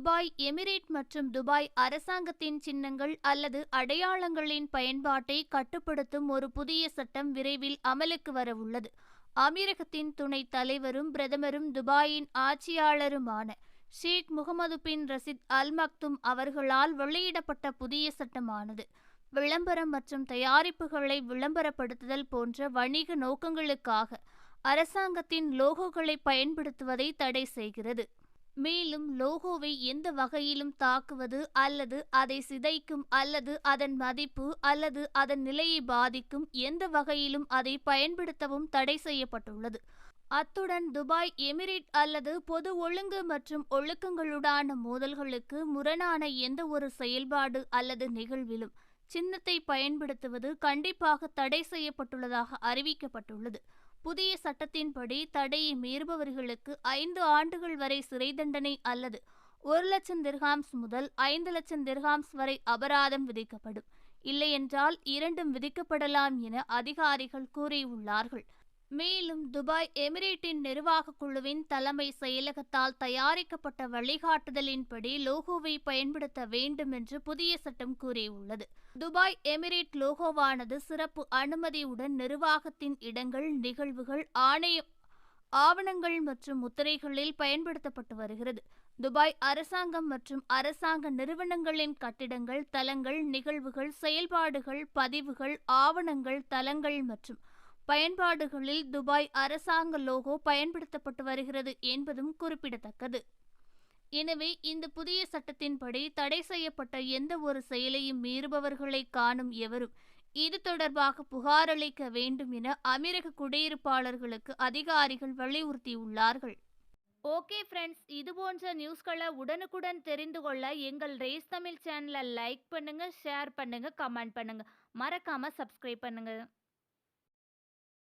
Dubai Emirate மற்றும் Dubai அரசாங்கத்தின் சின்னங்கள் அல்லது அடையாளங்களின் பயன்பாட்டை கட்டுப்படுத்தும் ஒரு புதிய சட்டம் விரைவில் அமலுக்கு வரவுள்ளது. அமீரகத்தின் துணைத் தலைவரும் பிரதமரும் துபாயின் ஆட்சியாளருமான ஷேக் முகமது பின் ரசித் அல் மக்தும் அவர்களால் வெளியிடப்பட்ட புதிய சட்டமானது. விளம்பரம் மற்றும் தயாரிப்புகளை விளம்பரப்படுத்துதல் போன்ற வணிக நோக்கங்களுக்காக அரசாங்கத்தின் லோகோகளை பயன்படுத்துவதை தடை செய்கிறது. மேலும் லோகோவை எந்த வகையிலும் தாக்குவது அல்லது அதை சிதைக்கும் அல்லது அதன் மதிப்பு அல்லது அதன் நிலையை பாதிக்கும் எந்த வகையிலும் அதை பயன்படுத்தவும் தடை செய்யப்பட்டுள்ளது. அத்துடன் துபாய் எமிரேட் அல்லது பொது ஒழுங்கு மற்றும் ஒழுக்கங்களுடான மோதல்களுக்கு முரணான எந்த ஒரு செயல்பாடு அல்லது நிகழ்விலும் சின்னத்தை பயன்படுத்துவது கண்டிப்பாக தடை செய்யப்பட்டுள்ளதாக அறிவிக்கப்பட்டுள்ளது. புதிய சட்டத்தின்படி தடையை மீறுபவர்களுக்கு ஐந்து ஆண்டுகள் வரை சிறை தண்டனை அல்லது ஒரு லட்சம் திர்ஹாம்ஸ் முதல் ஐந்து லட்சம் திர்ஹாம்ஸ் வரை அபராதம் விதிக்கப்படும். இல்லையென்றால் இரண்டும் விதிக்கப்படலாம் என அதிகாரிகள் கூறியுள்ளார்கள். மேலும் துபாய் எமிரேட்டின் நிர்வாக குழுவின் தலைமை செயலகத்தால் தயாரிக்கப்பட்ட வழிகாட்டுதலின்படி லோகோவை பயன்படுத்த வேண்டும் என்று புதிய சட்டம் கூறியுள்ளது. துபாய் எமிரேட் லோகோவானது சிறப்பு அனுமதியுடன் நிர்வாகத்தின் இடங்கள் நிகழ்வுகள் ஆணைய ஆவணங்கள் மற்றும் முத்திரைகளில் பயன்படுத்தப்பட்டு வருகிறது. துபாய் அரசாங்கம் மற்றும் அரசாங்க நிறுவனங்களின் கட்டிடங்கள் தலங்கள் நிகழ்வுகள் செயல்பாடுகள் பதிவுகள் ஆவணங்கள் தலங்கள் மற்றும் பயன்பாடுகளில் துபாய் அரசாங்க லோகோ பயன்படுத்தப்பட்டு வருகிறது என்பதும் குறிப்பிடத்தக்கது. எனவே இந்த புதிய சட்டத்தின்படி தடை செய்யப்பட்ட எந்த ஒரு செயலையும் மீறுபவர்களை காணும் எவரும் இது தொடர்பாக புகாரளிக்க வேண்டும் என அமீரக குடியிருப்பாளர்களுக்கு அதிகாரிகள் வலியுறுத்தியுள்ளார்கள். ஓகே ஃப்ரெண்ட்ஸ் இது போன்ற நியூஸ்களை உடனுக்குடன் தெரிந்து கொள்ள எங்கள் ரேஸ் தமிழ் சேனலை லைக் பண்ணுங்கள் ஷேர் பண்ணுங்கள் கமெண்ட் பண்ணுங்கள் மறக்காமல் சப்ஸ்கிரைப் பண்ணுங்கள்